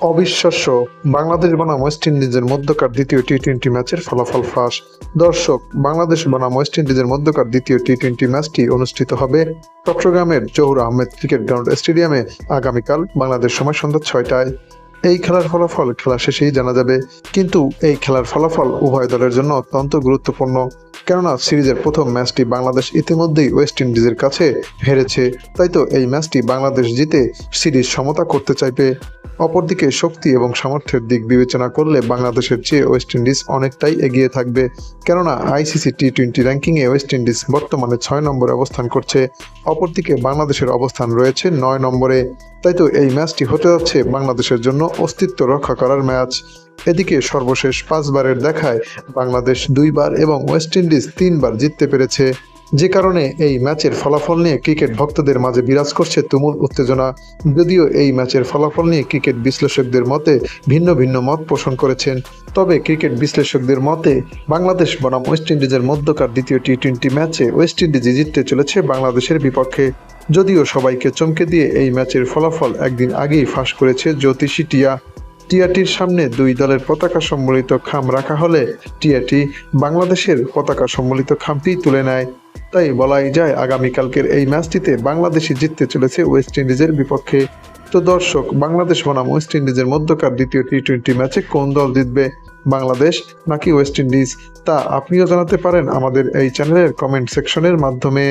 অবিশ্বাস্য। বাংলাদেশ বনাম ওয়েস্ট ইন্ডিজের মধ্যকার দ্বিতীয় টি টোয়েন্টি ম্যাচের ফলাফল ফাঁস। দর্শক, বাংলাদেশ বনাম ওয়েস্ট ইন্ডিজের মধ্যকার দ্বিতীয় টি টোয়েন্টি ম্যাচটি অনুষ্ঠিত হবে চট্টগ্রামের জহুর আহমেদ ক্রিকেট গ্রাউন্ড স্টেডিয়ামে আগামীকাল বাংলাদেশ সময় সন্ধ্যা ছয়টায়। এই খেলার ফলাফল খেলা শেষেই জানা যাবে, কিন্তু এই খেলার ফলাফল উভয় দলের জন্য অত্যন্ত গুরুত্বপূর্ণ। কেননা সিরিজের প্রথম ম্যাচটি বাংলাদেশ ইতিমধ্যেই ওয়েস্ট ইন্ডিজের কাছে হেরেছে, তাই তো এই ম্যাচটি বাংলাদেশ জিতে সিরিজ সমতা করতে চাইবে। অপরদিকে শক্তি এবং সামর্থ্যের দিক বিবেচনা করলে বাংলাদেশের চেয়ে ওয়েস্ট ইন্ডিজ অনেকটাই এগিয়ে থাকবে। কেননা আইসিসি টি টোয়েন্টি র্যাঙ্কিংয়ে ওয়েস্ট ইন্ডিজ বর্তমানে ছয় নম্বরে অবস্থান করছে, অপরদিকে বাংলাদেশের অবস্থান রয়েছে নয় নম্বরে। তাই তো এই ম্যাচটি হতে যাচ্ছে বাংলাদেশের জন্য অস্তিত্ব রক্ষা করার ম্যাচ। এদিকে সর্বশেষ পাঁচবারের দেখায় বাংলাদেশ দুইবার এবং ওয়েস্ট ইন্ডিজ তিনবার জিততে পেরেছে। যে কারণে এই ম্যাচের ফলাফল নিয়ে ক্রিকেট ভক্তদের মাঝে বিরাজ করছে তুমুল উত্তেজনা। যদিও এই ম্যাচের ফলাফল নিয়ে ক্রিকেট বিশ্লেষকদের মতে ভিন্ন ভিন্ন মত পোষণ করেছেন। তবে ক্রিকেট বিশ্লেষকদের মতে বাংলাদেশ বনাম ওয়েস্ট ইন্ডিজের মধ্যকার দ্বিতীয় টি টোয়েন্টি ম্যাচে ওয়েস্ট ইন্ডিজই জিততে চলেছে বাংলাদেশের বিপক্ষে। যদিও সবাইকে চমকে দিয়ে এই ম্যাচের ফলাফল একদিন আগেই ফাঁস করেছে জ্যোতিষী টিয়া। টিয়াটির সামনে দুই দলের পতাকা সম্বলিত খাম রাখা হলে টিয়াটি বাংলাদেশের পতাকা সম্বলিত খামটি তুলে নেয়। তাই বলাই যায়, আগামীকালকের এই ম্যাচটিতে বাংলাদেশই জিততে চলেছে ওয়েস্ট ইন্ডিজের বিপক্ষে। তো দর্শক, বাংলাদেশ বনাম ওয়েস্ট ইন্ডিজের মধ্যকার দ্বিতীয় টি টোয়েন্টি ম্যাচে কোন দল জিতবে? বাংলাদেশ নাকি ওয়েস্ট ইন্ডিজ? তা আপনিও জানাতে পারেন আমাদের এই চ্যানেলের কমেন্ট সেকশনের মাধ্যমে।